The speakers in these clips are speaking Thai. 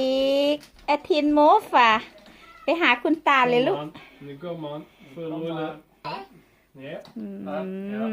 อ้วนดุกติกอาทินโมฟอะ ไปหาคุณตาเลยลูก Nu går man. Får rulla. Ja. อื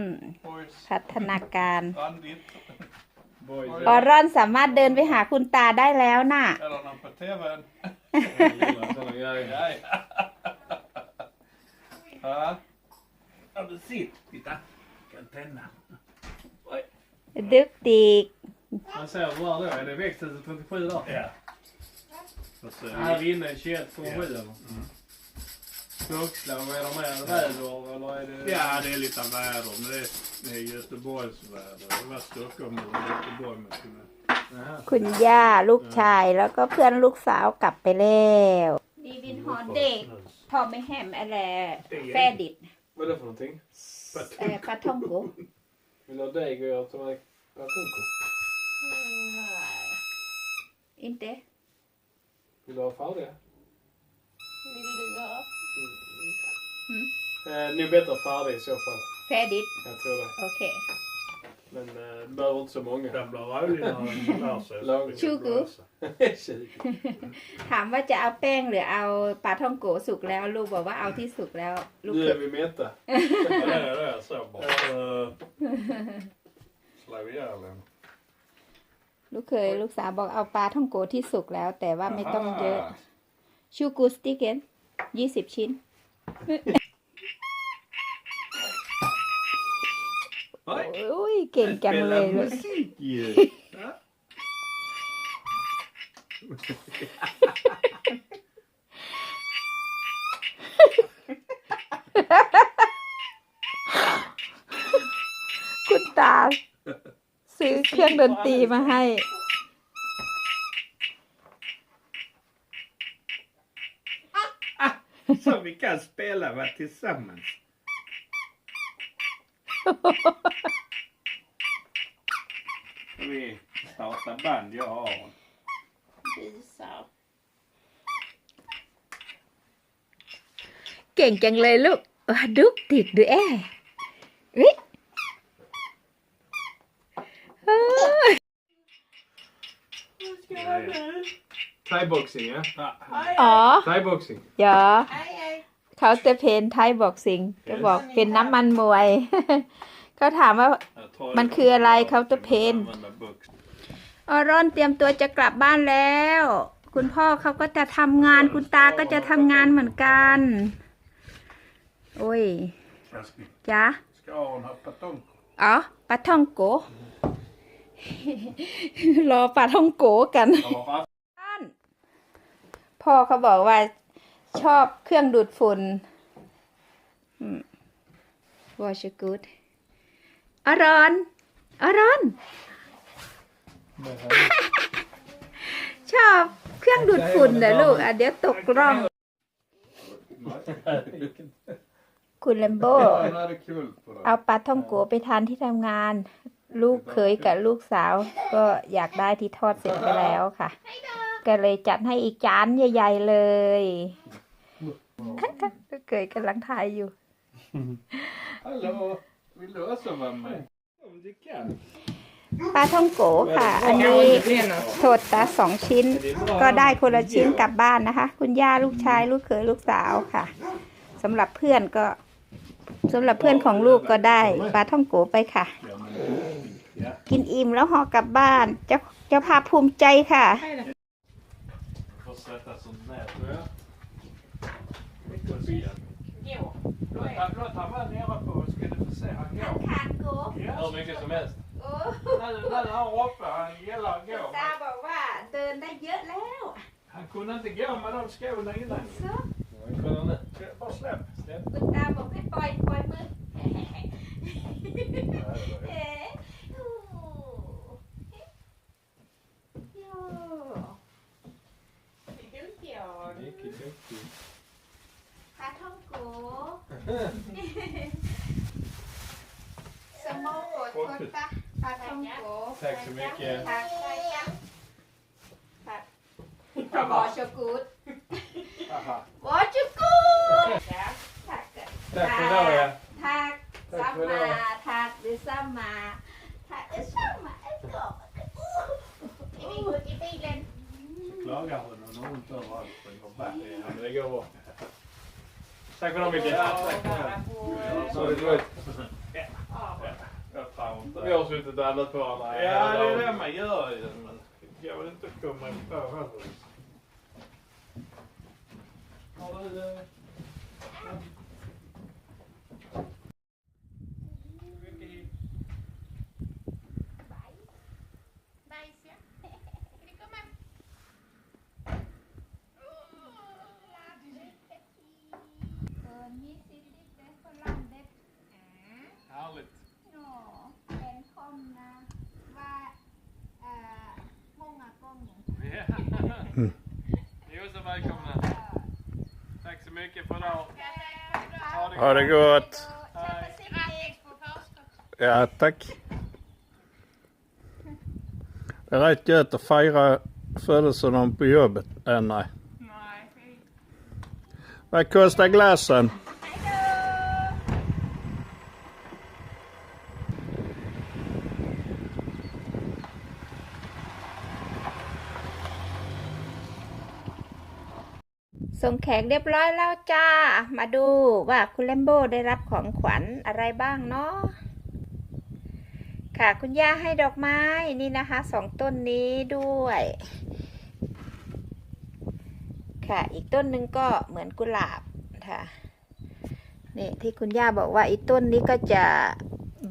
ม Boys, พัฒนาการ randigt. Boys. ออรอนสามารถเดินไปหาคุณตาได้แล้วน่ะ Eller någon på tvn. Jag gillar såna grejer. Ja, ja. Ja. Ja, du sitter. Titta. Kan tända. ดุกติก Man ser var då. Är det växthuset 37 där? Ja. Och så, Här inne 21,7 eller? Vuxna, vad är de med? Väder eller är det? ja, det är lite väder. Men det är, det är Göteborgsväder. Det var Stockholm nu. Göteborg med sina... Jaha. คุณย่าลูกชายแล้วก็เพื่อนลูกสาวกลับไปแล้ว ดีวินฮอนเด็กพอไม่แฮมอะไรแฟดิด Vad är det för någonting? เอ่อปลาท่องโก Vill du ha deg och göra till mig? Ratunko? อินเต Vill du ha färdiga? Vill du ha? Eh, nog bättre färdig i så fall. แฟดิด Jag tror det. โอเค Men eh, du behöver inte så många. Den blir rolig när den lär sig. Lag- Tjugo. ถามว่าจะเอาแป้งหรือเอาปลาท่องโกสุกแล้ว ลูกบอกว่าเอาที่สุกแล้ว ลูก Nu är vi mätta. Ja, det är det. Så bara. Uh, slå ihjäl den. ลูกเคยลูกสาวบอกเอาปลาท่องโกที่สุกแล้ว แต่ว่าไม่ต้องเยอะชูกูสติเกนยี่สิบชิ้น Oj. โอ้ยเก่งจังเลยลูก musik ju. Ja. คุณตา ซื้อเครื่องดนตรีมาให้ Så vi kan spela va, tillsammans. Vi startar band, jag och Aron. เก่งจังเลยลูกอะดุกติกดูแอเฮ้ยเฮ้ย Thaiboxing, ja? อ๋อ Thaiboxing. เดี๋ยวเขาจะเพนไทยบอกสิงจะบอกเป็นน้ำมันมวย เขาถามว่า Jag tror Man det คืออะไร var เขาจะ bra เพน att använda box. ออรอนเตรียมตัวจะกลับบ้านแล้ว คุณพ่อเขาก็จะทำงานคุณตาก็จะทำงานเหมือนกัน โอ้ย Ska, จ้ะ ska Aron ha batong? อ๋อปลาท่องโก รอปลาท่องโกกัน Eller vad? พ่อเขาบอกว่าชอบเครื่องดูดฝุ่นวอชกูดอรอน อรอน ชอบเครื่องดูดฝุ่นเหรอลูก อะเดี๋ยวตกร่อง คุณแลมโบ Han hade kul på det. เอาปลาท่องโกไปทานที่ทำงาน ลูกเคยกับลูกสาวก็อยากได้ที่ทอดเสร็จไปแล้วค่ะ ก็เลยจัดให้อีกจานใหญ่ ๆ เลยลูกเคยกำลังถ่ายอยู่ Hallå, vill du också vara med? Om du kan. ปลาท่องโกค่ะ อันนี้โทษตาสองชิ้น ก็ได้คนละชิ้นกลับบ้านนะคะ คุณย่าลูกชายลูกเขยลูกสาวค่ะสำหรับเพื่อนก็สำหรับเพื่อนของลูกก็ได้ปลาท่องโกไปค่ะ Ja, men, ja. กินอิ่มแล้วห่อกลับบ้านเจ้าเจ้าภาพภูมิใจค่ะ Får sätta som nät. Ja. Mycket igen. Låt han låt han vara nere på ska du få se. Han går. ขาดโก Ja. Hur mycket som helst. Nu, nu är han uppe. Han gillar att gå. ตาบอกว่าเดินได้เยอะแล้ว Han kunde inte gå med de skorna innan. Så. Ja, kolla nu. Bara släpp. Släpp. คุณตาบอกให้ปล่อยปล่อยมือ Ja, det var det. เอ๊ะโอ้โย่ tårta, patongko. Tack så mycket. Tack. Tack. Varsågod. Aha. Varsågod! Ja, tack. Tack för idag ja. Tack. Tack för Samma. idag. Tack detsamma. Tack detsamma. Är vi ute i bilen? Klagar hon och hon inte har allt på jobbet. Ja, men det går bra. Tack för idag Micke. Ja, tack. Så det var Jag tror inte. Vi har suttit och väntat på varandra. Ja, det är det man gör ju. Men det går inte att komma på heller. Mycket för idag. Ha det Ha det gott. Ja, tack. Det är rätt gött att fira födelsedagen på jobbet. Äh, nej. Vad kostar glassen? ส่งแขกเรียบร้อยแล้วจ้า มาดูว่าคุณแลมโบได้รับของขวัญอะไรบ้างเนาะ ค่ะคุณย่าให้ดอกไม้นี่นะคะสองต้นนี้ด้วย ค่ะอีกต้นหนึ่งก็เหมือนกุหลาบค่ะ นี่ที่คุณย่าบอกว่าอีกต้นนี้ก็จะ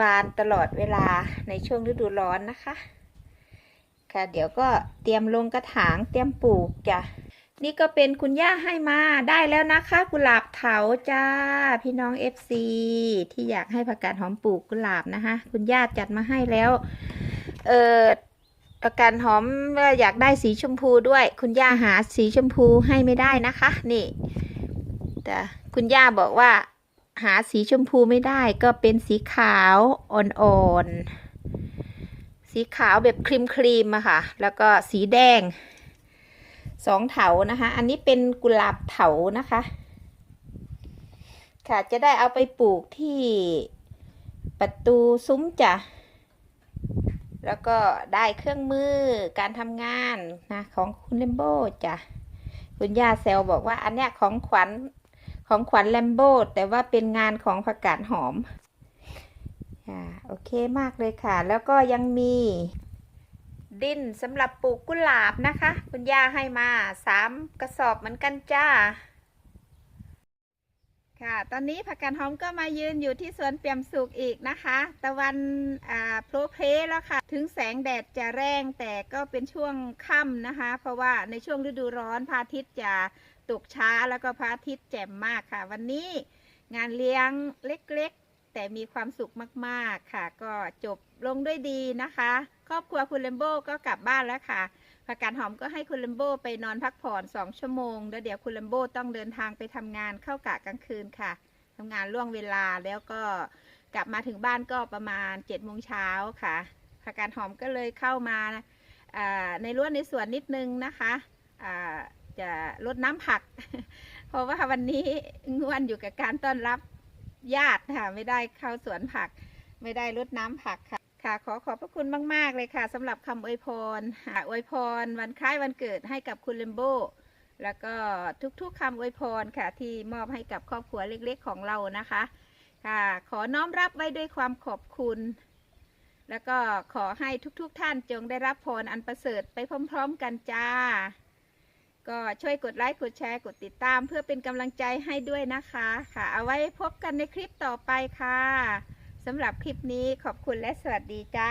บานตลอดเวลาในช่วงฤดูร้อนนะคะ ค่ะเดี๋ยวก็เตรียมลงกระถางเตรียมปลูกจ้ะ นี่ก็เป็นคุณย่าให้มาได้แล้วนะคะกุหลาบเถาจ้า พี่น้อง FC ที่อยากให้ผักกาดหอมปลูกกุหลาบนะคะคุณย่าจัดมาให้แล้ว เออผักกาดหอมอยากได้สีชมพูด้วย คุณย่าหาสีชมพูให้ไม่ได้นะคะ นี่แต่คุณย่าบอกว่า หาสีชมพูไม่ได้ก็เป็นสีขาวอ่อนๆสีขาวแบบครีมครีมๆอะค่ะ แล้วก็สีแดง สองเถานะคะ อันนี้เป็นกุหลาบเถานะคะ ค่ะจะได้เอาไปปลูกที่ประตูซุ้มจ้ะแล้วก็ได้เครื่องมือการทำงานนะของคุณเลมโบ้จ้ะคุณย่าแซวบอกว่าอันเนี้ยของขวัญของขวัญแลมโบ้แต่ว่าเป็นงานของผักกาดหอมอ่าโอเคมากเลยค่ะ แล้วก็ยังมี ดินสำหรับปลูกกุหลาบนะคะ คุณย่าให้มาสามกระสอบเหมือนกันจ้า ค่ะ ตอนนี้ผักกาดหอมก็มายืนอยู่ที่สวนเปี่ยมสุกอีกนะคะ ตะวันอ่าโพลเพลแล้วค่ะ ถึงแสงแดดจะแรงแต่ก็เป็นช่วงค่ำนะคะ เพราะว่าในช่วงฤดูร้อนพระอาทิตย์จะตกช้าแล้วก็พระอาทิตย์แจ่มมากค่ะ วันนี้งานเลี้ยงเล็กๆ แต่มีความสุขมากๆค่ะ ก็จบลงด้วยดีนะคะ ครอบครัวคุณเลมโบ้ก็กลับบ้านแล้วค่ะผักกาดหอมก็ให้คุณเลมโบ้ไปนอนพักผ่อนสองชั่วโมงแล้วเดี๋ยวคุณเลมโบ้ต้องเดินทางไปทำงานเข้ากะกลางคืนค่ะทำงานล่วงเวลาแล้วก็กลับมาถึงบ้านก็ประมาณ7จ็ดโมงเช้าค่ะผักกาดหอมก็เลยเข้ามาอ่าในรั้วในสวนนิดนึงนะคะอ่าจะลดน้ำผัก เพราะว่าวันนี้ง่วนอยู่กับการต้อนรับญาติค่ะ ไม่ได้เข้าสวนผัก ไม่ได้รดน้ำผักค่ะ ค่ะ ขอขอบพระคุณมาก ๆ เลยค่ะสำหรับคำอวยพรอวยพร วันคล้ายวันเกิดให้กับคุณเลมโบแล้วก็ทุกๆคำอวยพรค่ะ ที่มอบให้กับครอบครัวเล็กๆของเรานะคะ ค่ะ ขอน้อมรับไว้ด้วยความขอบคุณ แล้วก็ขอให้ทุกๆท่านจงได้รับพรอันประเสริฐไปพร้อม ๆ กันจ้า ก็ช่วยกดไลค์กดแชร์กดติดตาม เพื่อเป็นกำลังใจให้ด้วยนะคะ ค่ะ เอาไว้พบกันในคลิปต่อไปค่ะ สำหรับคลิปนี้ขอบคุณและสวัสดีจ้า